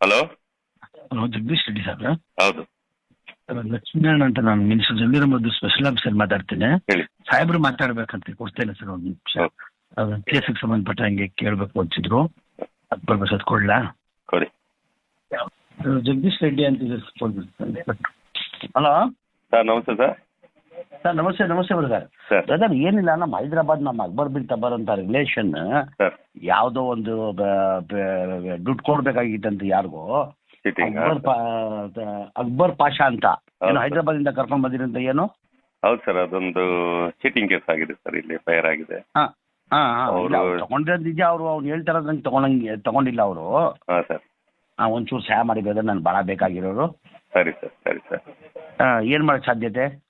Hello? Hello Jagadish Reddy sir ಹೌದು. ಲಕ್ಷ್ಮೀನಾರಾಯಣ ಅಂತ ನಾನು ಮಿನಿಸ್ಟರ್ ಜಮೀರ್ ಮದ್ದು ಸ್ಪೆಷಲ್ ಆಫೀಸರ್ ಮಾತಾಡ್ತೇನೆ. ಹೇಳಿ. ಸಾಹೇಬ್ರು ಮಾತಾಡ್ಬೇಕಂತ ಕೊಡ್ತೇನೆ ಸರ್ ಒಂದು ನಿಮಿಷ. ಅದು ಕೇಸಿಗೆ ಸಂಬಂಧಪಟ್ಟ ಹಂಗೆ ಕೇಳಬೇಕು ಅಂತಿದ್ರು. ಅದ್ ಬರ್ಬೇಕು ಅದ್ ಕೊಡ್ಲಾ? ಕೊಡಿ. ಅದು ಜಗದೀಶ್ ರೆಡ್ಡಿ ಅಂತ ಹಲೋ ಸರ್ ನಮಸ್ತೆ ಸರ್. ಸರ್ ನಮಸ್ತೆ ನಮಸ್ತೆ ಬ್ರದರ್ ಸರ್. ಬ್ರದರ್ ಏನಿಲ್ಲ ನಮ್ಮ ಹೈದರಾಬಾದ್ ನಮ್ಮ ಅಕ್ಬರ್ ಬಿನ್ ತಬರ್ ಅಂತ ರಿಲೇಷನ್ ಸರ್. ಯಾವುದೋ ಒಂದು ದುಡ್ಡು ಕೊಡ್ಬೇಕಾಗಿತ್ತಂತ ಯಾರಿಗೋ. ಅಕ್ಬರ್ ಅಕ್ಬರ್ ಪಾಷಾ ಅಂತ. ಏನು ಹೈದರಾಬಾದ್ ಇಂದ ಕರ್ಕೊಂಡ್ ಬಂದಿರಂತ ಏನು? ಹೌದು ಸರ್ ಅದೊಂದು ಚೀಟಿಂಗ್ ಕೇಸ್ ಆಗಿದೆ ಸರ್ ಇಲ್ಲಿ ಫೈರ್ ಆಗಿದೆ. ಹಾ ಹಾ ಹಾ. ಅವ್ರು- ಅವ್ನು ಹೇಳ್ತಾರಂಗೆ ತಗೊಂಡಂಗೆ ತಗೊಂಡಿಲ್ಲ ಅವರು. ಸರ್. ಒಂಚೂರು ಸಹಾಯ ಮಾಡಿ ಬ್ರದರ್ ನಾನು ಭಾಳ ಬೇಕಾಗಿರೋರು. ಸರಿ ಸರ್ ಸರಿ ಸರ್. ಆ, ಏನ್ ಮಾಡಕ್ ಸಾಧ್ಯತೆ?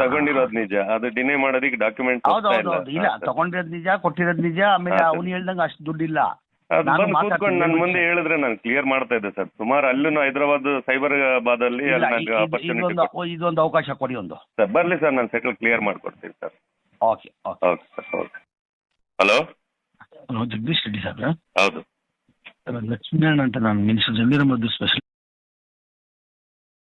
ತಗೊಂಡಿರೋದು ನಿಜ. ಅದು ಡಿನೇ ಮಾಡೋದಕ್ಕೆ ಡಾಕ್ಯುಮೆಂಟ್ ಹೌದು ಹೌದು ಹೌದು. ಇಲ್ಲ ತಗೊಂಡಿರೋದ್ ನಿಜ ಕೊಟ್ಟಿರೋದ್ ನಿಜ ಆಮೇಲೆ. ಅವ್ನು ಹೇಳ್ದಂಗೆ ಅಷ್ಟು ದುಡ್ಡಿಲ್ಲ. ನಾನು ಕೂತ್ಕೊಂಡು ನನ್ನ ಮುಂದೆ ಹೇಳಿದ್ರೆ ನಾನು ಕ್ಲಿಯರ್ ಮಾಡ್ತಾ ಇದ್ದೆ ಸರ್. ಸುಮಾರು ಅಲ್ಲೂ ಹೈದರಾಬಾದ್ ಸೈಬರಾಬಾದ್ ಅಲ್ಲಿ ಇದೊಂದು ಅವಕಾಶ ಕೊಡಿ ಒಂದು. ಸರ್ ಬರ್ಲಿ ಸರ್ ನಾನು ಸೆಟಲ್ ಕ್ಲಿಯರ್ ಮಾಡ್ಕೊಡ್ತೀನಿ sir. Okay okay. Sir okay. Hello? Hello Jagadish Reddy sir ಹೌದು. ಲಕ್ಷ್ಮೀನಾರಾಯಣ ಅಂತ ನಾನು ಮಿನಿಸ್ಟರ್ ಜಮೀರ್ ಅಹಮದ್ ಸ್ಪೆಷಲ್